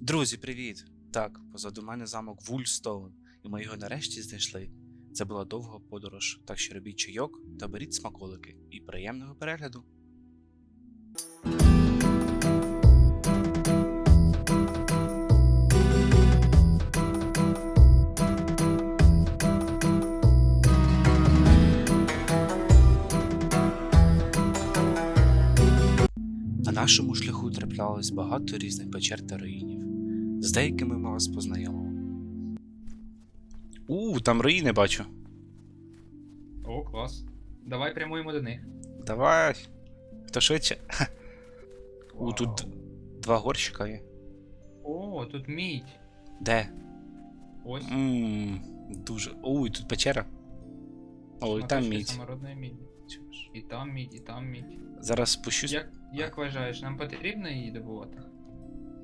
Друзі, привіт! Так, позаду мене замок Вульстоун, і ми його нарешті знайшли. Це була довга подорож, так що робіть чайок та беріть смаколики і приємного перегляду. На нашому шляху траплялось багато різних печер та руїнів. З деякими ми вас познайомимо. У, там руїни бачу. О, клас. Давай прямуємо до них. Давай. Хто швидше? У, тут два горщика є. О, тут мідь. Де? Ось. Ммм, дуже. Ой, тут печера. Ой, там мідь. самородної міді. І там мідь, і там мідь. Зараз спущусь, Як, як вважаєш, нам потрібно її добувати?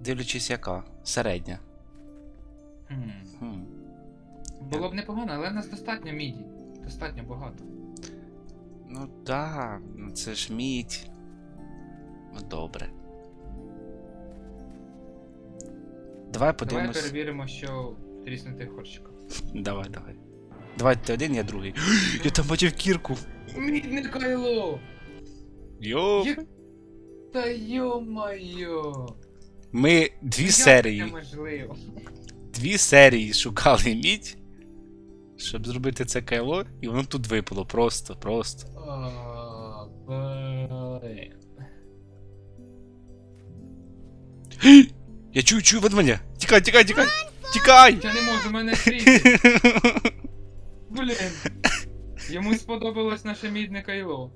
Дивлячись, яка. Середня. Хм. Хм. Було б непогано, але в нас достатньо міді. Достатньо багато. Ну да, ну це ж мідь. Ну добре. Давай Давай подивимось. перевіримо, що в тріснутих горщиках. Давай, давай. Давай ти один, я другий. Я там бачив кірку. Мідне кайло! Йо. Як... Та йо-моє! Ми дві Як серії. Можливо? Дві серії шукали мідь, щоб зробити це кайло, і воно тут випало. Просто, просто. Я чую, чую ведмедя. Тікай, тікай, тікай. Тікай! Я не можу, мене трісти. Блін. Йому сподобалось наше мідне кайло.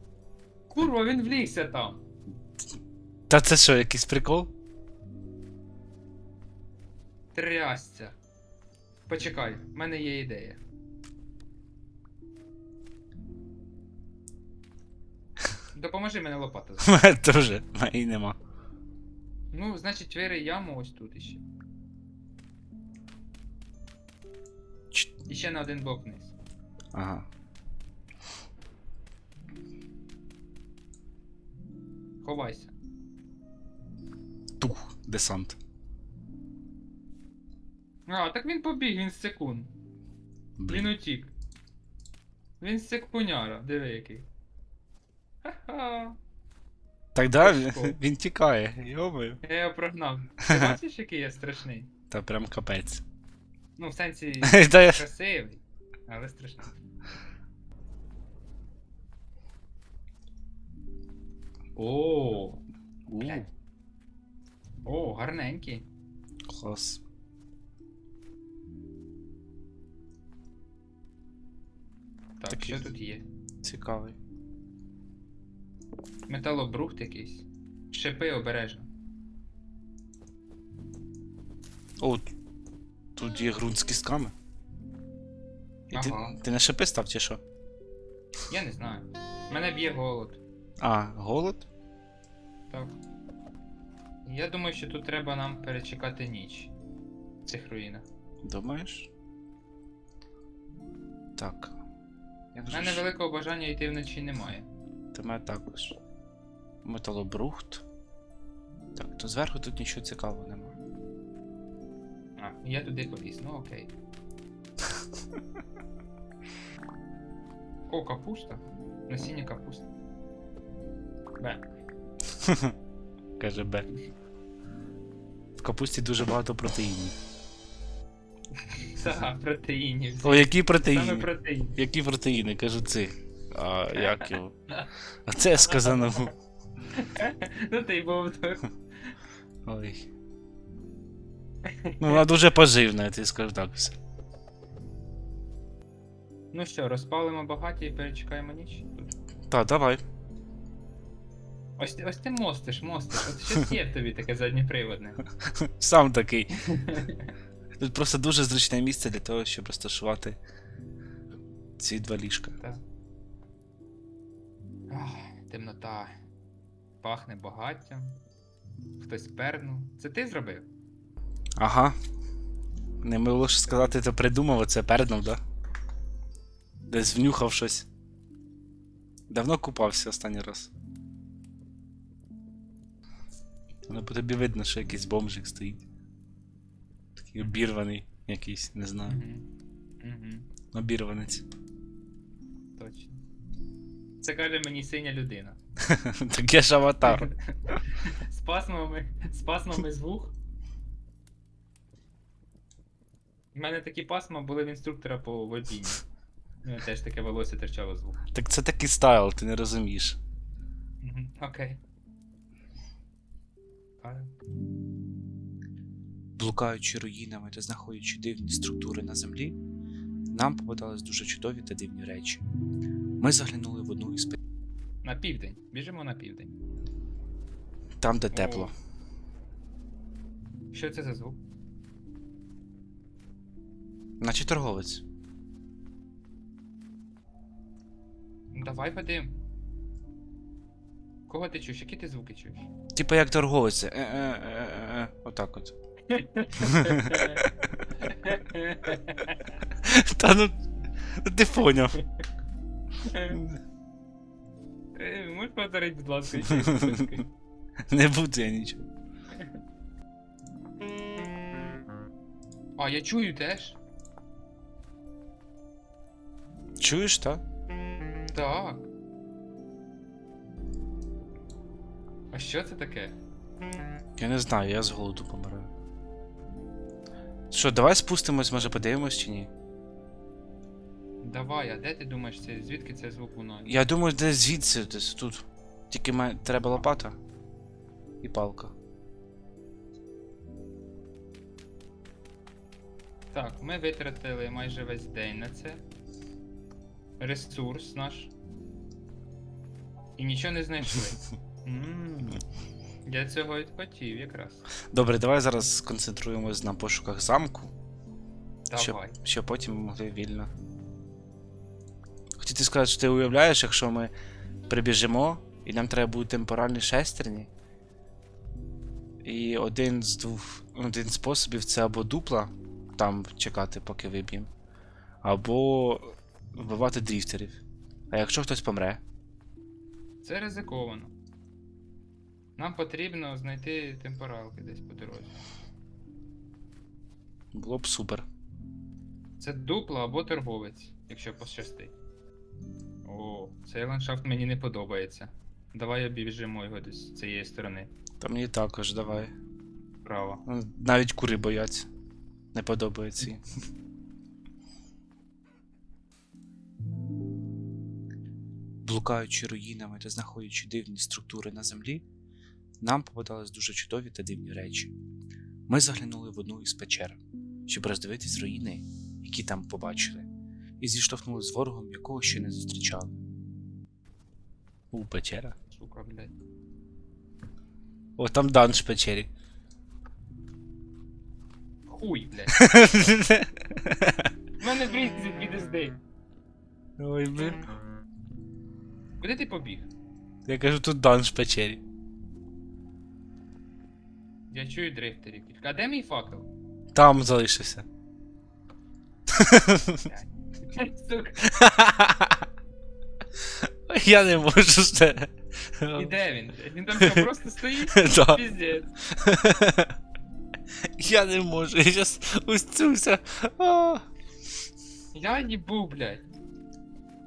Курва, він влігся там. Та це що, якийсь прикол? Трясця. Почекай, в мене є ідея. Допоможи мене лопата. У мене теж, моєї нема. Ну, значить, вири яму ось тут іще. І ще на один блок вниз. Ага. Ховайся. Тух, десант. А, так він побіг, він секунд. Він утік. Він секуняра, диви який. Ха-ха. Так да, він, він тікає. Йомаю. Я його прогнав. Ти бачиш, який я страшний? Та прям капець. Ну, в сенсі Та я- красивий, але страшний. О, У, Блядь. о, гарненький. клас. Так, Такий. що тут є? Цікавий. Металобрухт якийсь. Шипи обережно. О, тут є ґрунт з кістками. І ти, Ага. ти на шипи став чи що? Я не знаю. Мене б'є голод. А, голод? Так. Я думаю, що тут треба нам перечекати ніч. В цих руїнах. Думаєш? Так. У мене великого бажання йти вночі немає. Ти мене також. Металобрухт. Так, то зверху тут нічого цікавого немає. А, я туди поліз, ну окей. О, капуста. Насіння капусти. Бе. Каже Б. В капусті дуже багато протеїнів. Та, протеїнів. О, які Саме протеїни? Які протеїни? Кажу цих. А як його? А це сказано. Ну ти й був. Ой. Ну, вона дуже поживна, я тобі скажу так все. Ну що, розпалимо багаті і перечекаємо ніч тут. Так, давай. Ось, ти- ось ти мостиш, мостиш. От щось є в тобі таке задніприводне. Сам такий. Тут просто дуже зручне місце для того, щоб розташувати ці два ліжка. Ах, темнота. Пахне багаттям. Хтось пернув. Це ти зробив? Ага. Не мило ж сказати, ти придумав, а це переднув, да? Десь внюхав щось. Давно купався останній раз. Ну, по тобі видно, що якийсь бомжик стоїть. І Обірваний якийсь, не знаю. Угу. Угу. Обірванець. Точно. Це каже мені синя людина. Таке ж аватар. З пасмами, з пасмами з вух. У мене такі пасма були в інструктора по водінню. У мене теж таке волосся терчало з вух. Так це такий стайл, ти не розумієш. Окей. Правильно. Блукаючи руїнами та знаходячи дивні структури на землі, нам попадались дуже чудові та дивні речі. Ми заглянули в одну із На південь. Біжимо на південь. там, де тепло. Що це за звук? Наче торговець. Ну, Давай подивимо. Кого ти чуєш? Які ти звуки чуєш? Типа як торговець. Е-е-е-е-е. Отак от. Та ну. ну Ти поняв. Можеш повторити, будь ласка, будь? Не буду я нічого. А, я чую теж. Чуєш, та? Так. А що це таке? Я не знаю, я з голоду помираю. Що, давай спустимось, може подивимось чи ні? Давай, а де ти думаєш, це, звідки це звук лунає? Я думаю, десь звідси, десь тут. Тільки ме- треба лопата і палка. Так, ми витратили майже весь день на це. Ресурс наш. І нічого не знайшли. М, Я цього і хотів якраз. Добре, давай зараз сконцентруємось на пошуках замку, щоб, Давай. щоб потім ми могли вільно. Хотіти сказати, що ти уявляєш, якщо ми прибіжимо, і нам треба будуть темпоральні шестерні. І один з двох. Один з способів це або дупла там чекати, поки виб'ємо, або вбивати дріфтерів. А якщо хтось помре, Це ризиковано. Нам потрібно знайти темпоралки десь по дорозі. було б супер. Це дупло або торговець, якщо пощастить. О, цей ландшафт мені не подобається. Давай обіжимо його десь з цієї сторони. Та мені також, давай. Право. Ну, Навіть кури бояться. Не подобається їм. Блукаючи руїнами та знаходячи дивні структури на землі, нам попадались дуже чудові та дивні речі. Ми заглянули в одну із печер, щоб роздивитись руїни, які там побачили, і зіштовхнули з ворогом, якого ще не зустрічали. У печера. Сука, блядь. О, там данж в печері. Хуй, блядь. У мене брізить підезди. Ой, блін. Куди ти побіг? Я кажу, тут данж в печері. Я чую дрифтерів. А де мій факел? Там залишився. Сука. Я не можу ще. І де він? Він там що, просто стоїть? Да. Піздець. Я не можу, я щас устюся. А. Я їбу, блядь.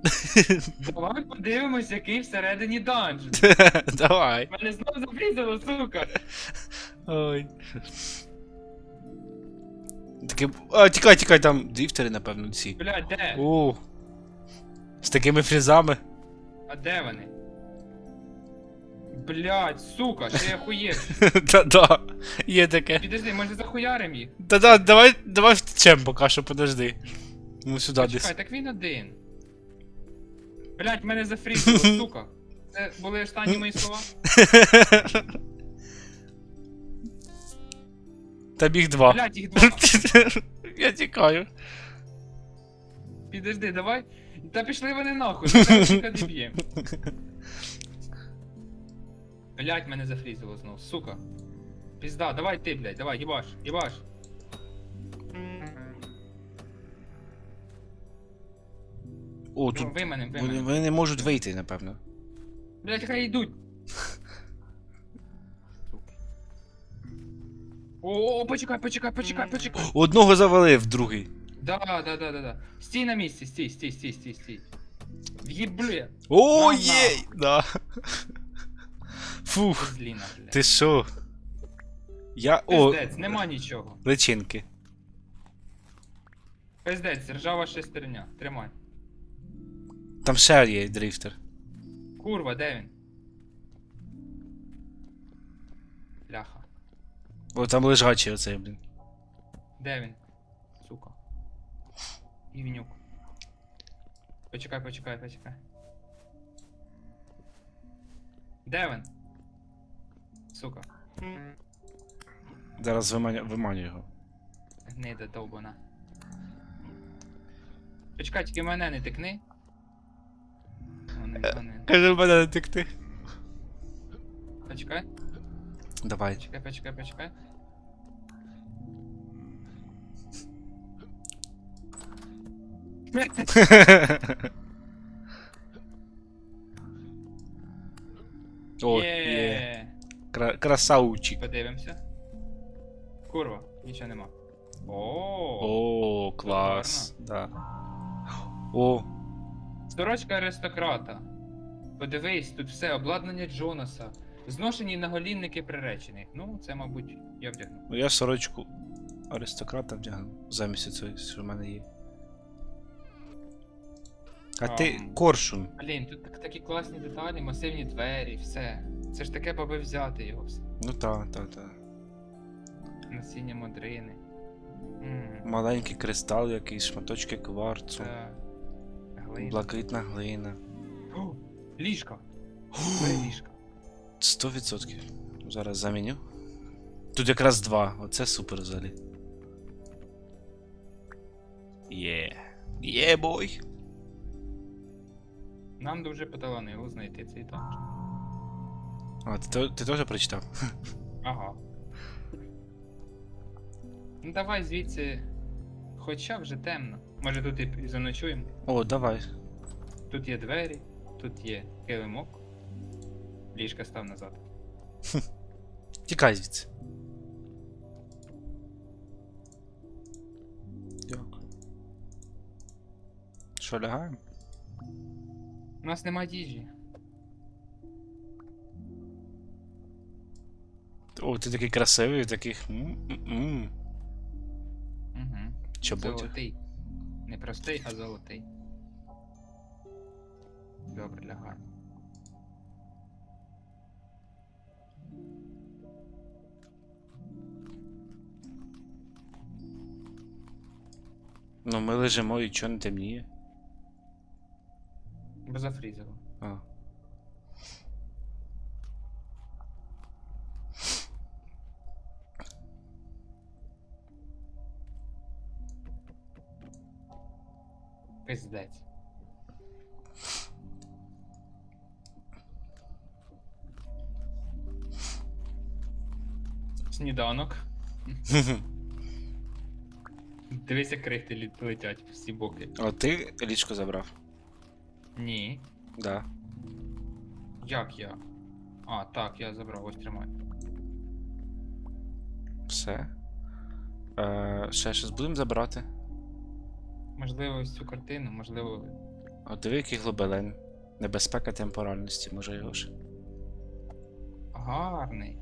Давай подивимось, який всередині данжен. Давай. Мене знову запрізало, сука. Ой. Таке. А, тікай, тікай, там дріфтери, напевно, ці. Блядь, де? У. З такими фрізами. А де вони? Блядь, сука, що я хуєш? Та-да. Є таке. Підожди, може захуярим їх? Та-да, давай, давай втечем поки що, подожди. Ну сюди десь. Чекай, так він один. Блядь, мене зафрізило, сука. Це були останні мої слова? Та біг два. Блядь, їх два. Я тікаю. Підожди, давай. Та пішли вони нахуй, зараз їх б'єм. Блядь, мене зафрізило знов, сука. Пізда, давай ти, блядь, давай, їбаш, їбаш. О, Ну, тут вименем, вони, вименем. вони не можуть вийти, напевно. Блядь, хай йдуть. Сука. О, почекай, почекай, почекай, почекай. Одного завалив, другий. Да, да, да, да, да. Стій на місці, стій, стій, стій, стій, стій. В'єбле. О, На, є! Да. Фух, Зліна, бля. ти що? Я. О, Пиздець, нема нічого. личинки. Пиздець, ржава шестерня. Тримай. Там ще є дрифтер. Курва, де він? Ляха. О, там лежачий оцей, блін. Де він? Сука. Івнюк. Почекай, почекай, почекай. Де він? Сука. Зараз виманю, виманю його. Гнида довбана. Почекай, тільки мене не тикни. О, не, не, не. Каже, мене не текти. Почекай, Давай. почекай, почекай, почекай. О, Є. є. Кра- красавчик. Подивимося. Курва, нічого нема. О, О, клас. Да. О, Сорочка аристократа. Подивись, тут все, обладнання Джонаса. Зношені наголінники приречених. Ну, це, мабуть, я вдягну. ну я сорочку аристократа вдягну. Замість цього, що в мене є. А ти коршун. Блін, тут так, такі класні деталі, масивні двері, все. Це ж таке баби взяти його все. Ну та, та, та. Насіння модрини. М, Маленький кристал, якийсь, шматочки кварцу, Це... Глина. блакитна глина. О, ліжка. Бери ліжка. 100%. Зараз заміню. Тут якраз два. Оце супер взагалі. Є. Є, бой. Нам дуже поталанило знайти цей танк. А, ти, ти теж прочитав? Ага. Ну давай звідси. Хоча вже темно. Може тут і заночуємо. О, давай. Тут є двері, тут є килимок. Ліжка став назад. Тікай звідси. Дякую. Що, лягаємо? У нас нема їжі. О, ти такий красивий, таких. м-м-м. Угу. Чоботях. Золотий. Не простий, а золотий. Добре, лягаємо. Ну, ми лежимо і чого не темніє. Бо зафрізило. А. Пиздець. Сніданок. Дивись, як крихти летять в всі боки. О, ти ліжко забрав. Ні. Да. Як я? А, так, я забрав, ось тримай. Все. Е, ще щось будемо забирати. Можливо, ось цю картину, можливо. О, диви, який глобелен. Небезпека темпоральності, може його ж. Гарний.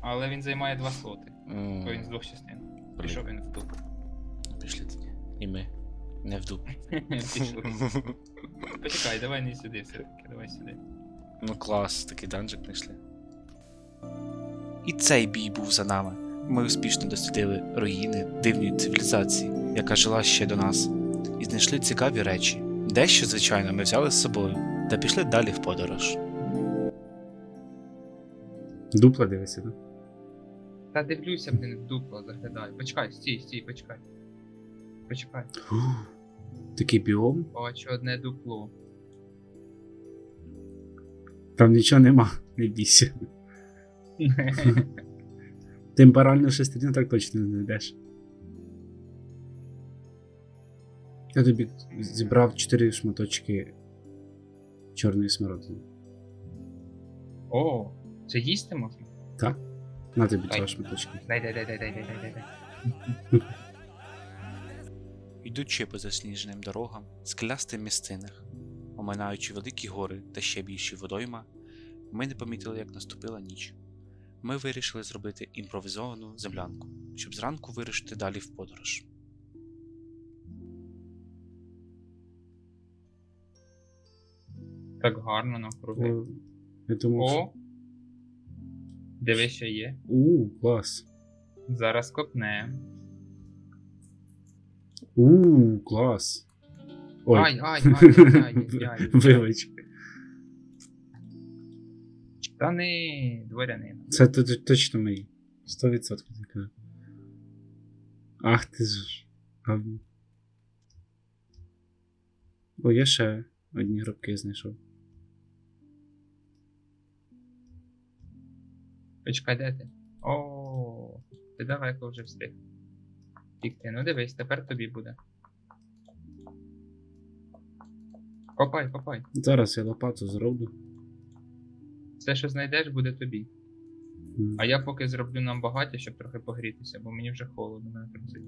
Але він займає два слоти. М, Бо він з двох частин. Пішов він в дуб. Пішли тоді. І ми. Не в дуб. Пішли. Почекай, давай не сюди все-таки, давай сюди. Ну клас, такий данжик знайшли. І цей бій був за нами. Ми успішно дослідили руїни дивної цивілізації, яка жила ще до нас, і знайшли цікаві речі. Дещо, звичайно, ми взяли з собою та пішли далі в подорож. Дупла дивися, да? Та дивлюся, блін, в дупло заглядаю. Почекай, стій, стій, почекай. Почекай. Такий біом. Бачу одне дупло. Там нічого нема, не бійся. Темпоральну шестерню так точно не знайдеш. Я тобі зібрав 4 шматочки чорної смородини. О, це їсти можна? Так? На тобі два шматочки. Дай, дай, дай, дай, дай, дай, дай, дай. Йдучи по засніженим дорогам, скелястим місцинах, оминаючи великі гори та ще більші водойма, ми не помітили, як наступила ніч. Ми вирішили зробити імпровізовану землянку, щоб зранку вирушити далі в подорож. Так гарно навкруги. О, я думав, що... О! Диви, що є. У, клас. Зараз копне. У, клас. Ой. Ай, ай, ай, ай, ай, ай. Вибач. Штани дворянина. Це т- т- точно мої. 100% таке. Ах ти ж. О, я ще одні гробки знайшов. Почекай, де ти? О, ти далеко вже встиг. Тікти, ну дивись, тепер тобі буде. Копай, копай. Зараз я лопату зроблю. Все, що знайдеш, буде тобі. М. А я поки зроблю нам багаття, щоб трохи погрітися, бо мені вже холодно, мене трусить.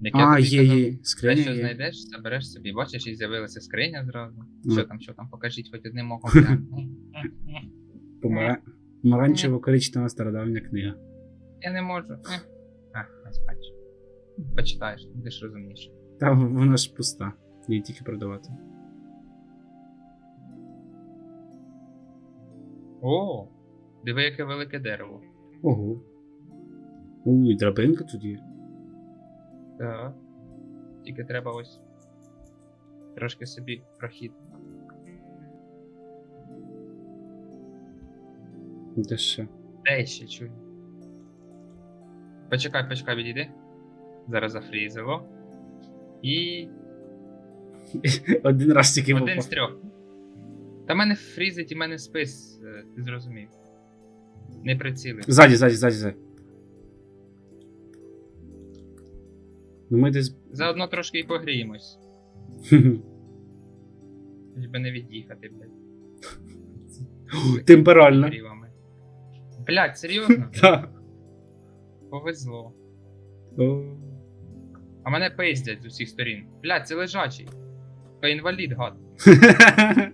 Як я А, тобі є, казав, є. Все, що є. знайдеш, забереш собі. Бачиш, і з'явилася скриня зразу. Ну. Що там, що там, покажіть хоч одним оком. глянь. Помара... Помаранчево коричнева стародавня книга. Я не можу. А, не спач. Почитаєш, будеш розумніше. Та вона ж пуста. Її тільки продавати. О, диви, яке велике дерево. Ого. У, і драбинка тут є. Так. Тільки треба ось трошки собі прохід. Де ще? Де ще чую? Почекай, почекай, відійди. Зараз зафрізило. І Один раз тільки один попав. з трьох. Та мене фрізить і мене спис, е, ти зрозумів. Не прицілив. Ззаді, ззаді, ззаді, ззаді. Ну ми десь. Заодно трошки і погріємось. Хоч би не від'їхати, блядь. Темперально. Грівами. Блядь, серйозно? Так. Повезло. А мене пиздять з усіх сторін. Блядь, це лежачий. Та інвалід, гад.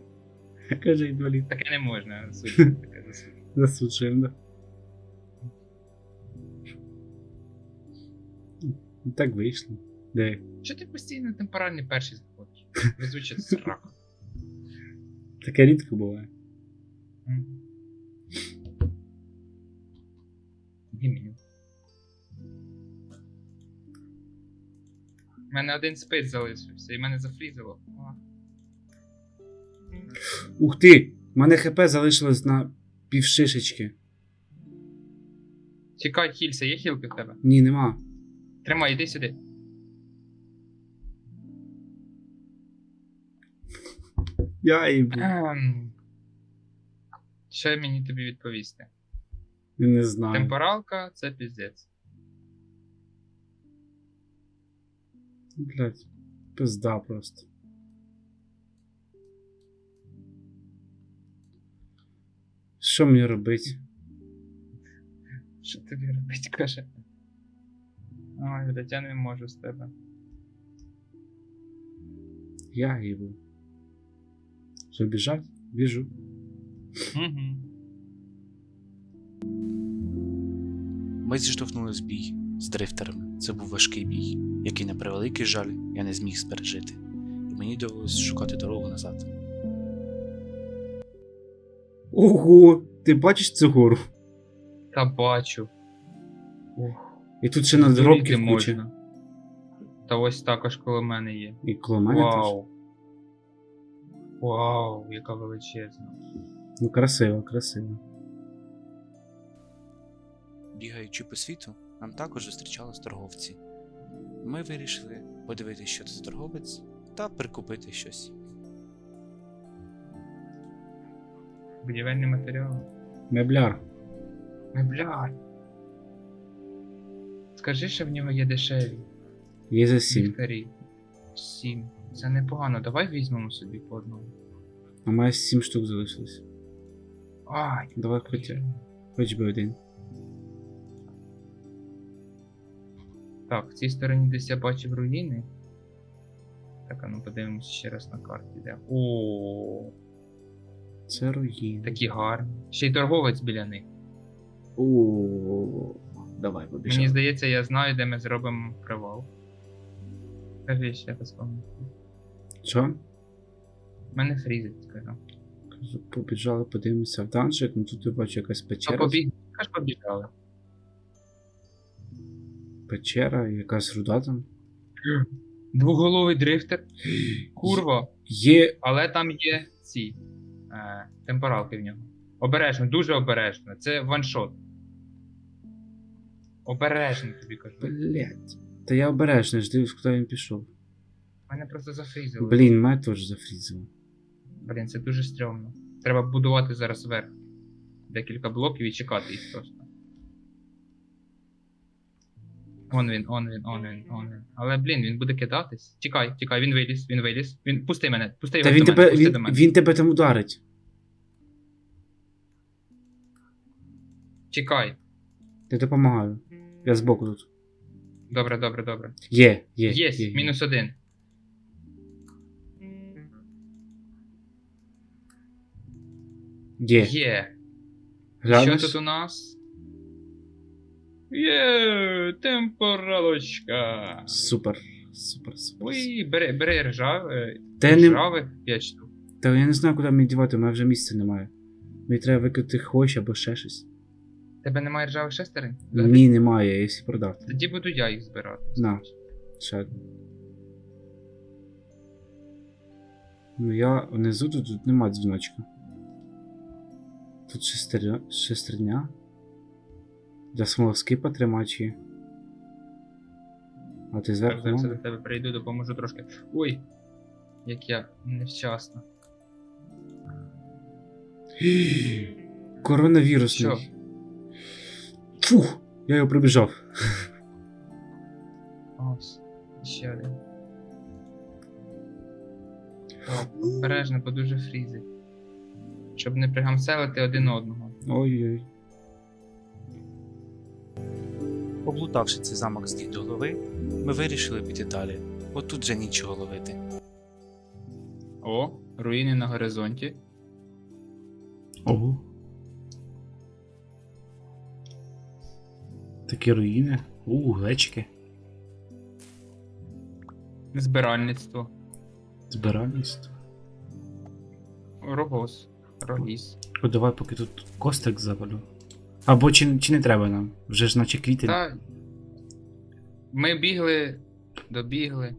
Каже інвалід. Таке не можна. судити, таке засудити. Засуджуємо, да. Ну, Так вийшло. Де? Що ти постійно темперальний перший заходиш? Везуча срака. Таке рідко буває. Іди. У мене один спит залишився, і мене зафрізило. А. Ух ти! У мене хп залишилось на півшишечки. Чекай, хілься, є хілки в тебе? Ні, нема. Тримай, іди сюди. Я їбу. Ем. Що мені тобі відповісти? Не знаю. Темпоралка це піздець. Блять. Пизда просто. Що мені робити? Що тобі робити, каже? Ой, блядь, я не можу з тебе. Я їбу. Що біжать? Біжу. Угу. Ми зіштовхнули в бій з дрифтерами. Це був важкий бій, який, на превеликий жаль, я не зміг пережити, і мені довелося шукати дорогу назад. Ого! Ти бачиш цю гору? Та бачу. Ух, І тут ще надгробки здуріти в можна. Та ось також коло мене є. І коло мене теж. Вау. Вау, яка величезна. Ну красиво, красиво. Бігаючи по світу, нам також зустрічались торговці. Ми вирішили подивитися, що це за торговець, та прикупити щось. Будівельний матеріал. Мебляр. Мебляр. Скажи, що в нього є дешеві. Є за сім. Ліхтарі. Сім. Це непогано. Давай візьмемо собі по одному. А має сім штук залишилось. Ай, Давай хоч, хоч би один. Так, в цій стороні десь я бачив руїни. Так, а ну подивимося ще раз на карті, де. О, Це руїни. такі гарні. Ще й торговець біля них. О, давай, побіжали. Мені здається, я знаю, де ми зробимо привал. Кажи ще раз вам. Що? У мене фрізить, скажу. Кажу, Побіжали, подивимося в данжик, ну тут я бачу якась А печера. побіг, аж побіжали. Печера, якась руда там. Двуголовий дрифтер. Курва. Є. Але там є ці е, темпоралки в нього. Обережно, дуже обережно. Це ваншот. Обережно тобі кажу. Блять. Та я обережно, ж дивлюсь, куди він пішов. Мене просто зафрізило. Блін, мене теж зафрізило. Блін, це дуже стрьомно. Треба будувати зараз вверх. Декілька блоків і чекати їх просто. Он він, он він, он він, он він. Але блін, він буде кидатись. Тікай, тікай, він виліз, він виліз. Він пусти мене, пусти його він до тебе, мене, пусти він, мене. він тебе там ударить. Чекай. Я допомагаю. Я збоку тут. Добре, добре, добре. Є, є. Єсть, є, є. мінус один. Є. Є. Глянеш? Що тут у нас? Є, темпоралочка. Супер. Супер, супер. Ой, бери, бери ржаве, Та я, не, ржавих 5 штук. та я не знаю, куди мені дівати, у мене вже місця немає. Мені треба викинути хвощ або ще щось. Тебе немає ржавих шестерень? Ні, немає, я всі продав. Тоді буду я їх збирати. На. Ще. Ну я внизу тут, тут нема дзвіночка. Тут шестерня. шестерня. Для смолоскипа тримачі. А ти Я зверху. зараз до тебе прийду, допоможу трошки. Ой, як я невчасно. Коронавірусний. Що? Фух, я його прибіжав. Ось, ще один. Обережно, бо дуже фрізить. Щоб не пригамселити один одного. Ой-ой. Облутавши цей замок з ніг до голови, ми вирішили піти далі. От тут же нічого ловити. О, руїни на горизонті. Ого. Такі руїни. У, глечики. Збиральництво. Збиральність. Рогоз. Рогіз. О, давай поки тут костик завалю. Або чи, чи не треба нам? Вже ж наче квітень. Та. Ми бігли, добігли.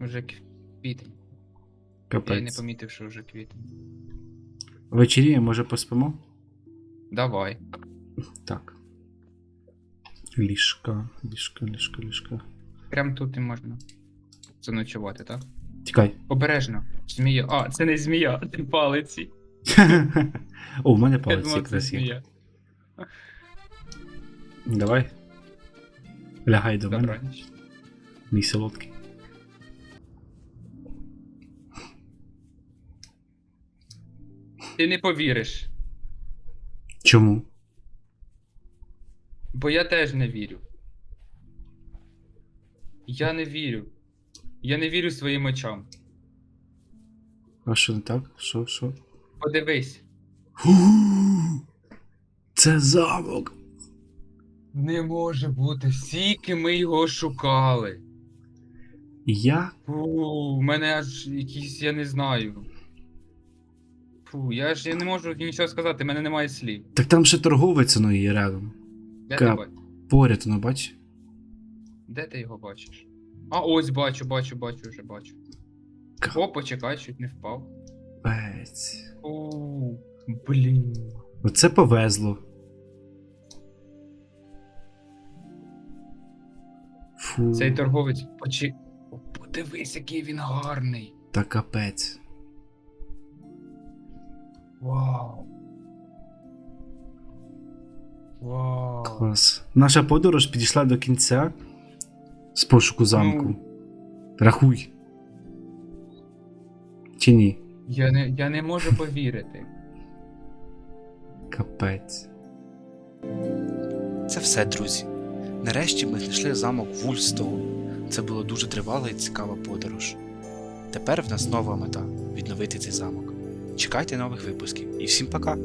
Вже квітень. Я й не помітив, що вже квітень. Вечеріє, може поспимо? Давай. Так. Ліжка, ліжка, ліжка, ліжка. Прям тут і можна заночувати, так? Тікай. Обережно. Змія. А, це не змія, це палиці. О, в мене Я палець якраз є. Давай. Лягай до мене, мій солодкий. Ти не повіриш, Чому? бо я теж не вірю. Я не вірю. Я не вірю своїм очам. А що не так? Що, що? Подивись. Це замок. Не може бути, скільки ми його шукали. Я? Фу, у мене аж якісь, я не знаю. Фу, я ж я не можу нічого сказати, в мене немає слів. Так там ще торговець воно є рядом. Де Кап. ти, ба- Поряд, ну бач. де ти його бачиш? А ось бачу, бачу, бачу, вже бачу. Кап. О, почекай, чуть не впав. Капець. О, блін. Оце повезло. Фу. Цей торговець почи. Подивись, який він гарний. Та капець. Вау. Вау. Клас. Наша подорож підійшла до кінця з пошуку замку. Ну. Рахуй. Чи ні? Я не, я не можу повірити. Капець. Це все, друзі. Нарешті ми знайшли замок Вульстоун. Це була дуже тривала і цікава подорож. Тепер в нас нова мета відновити цей замок. Чекайте нових випусків і всім пока!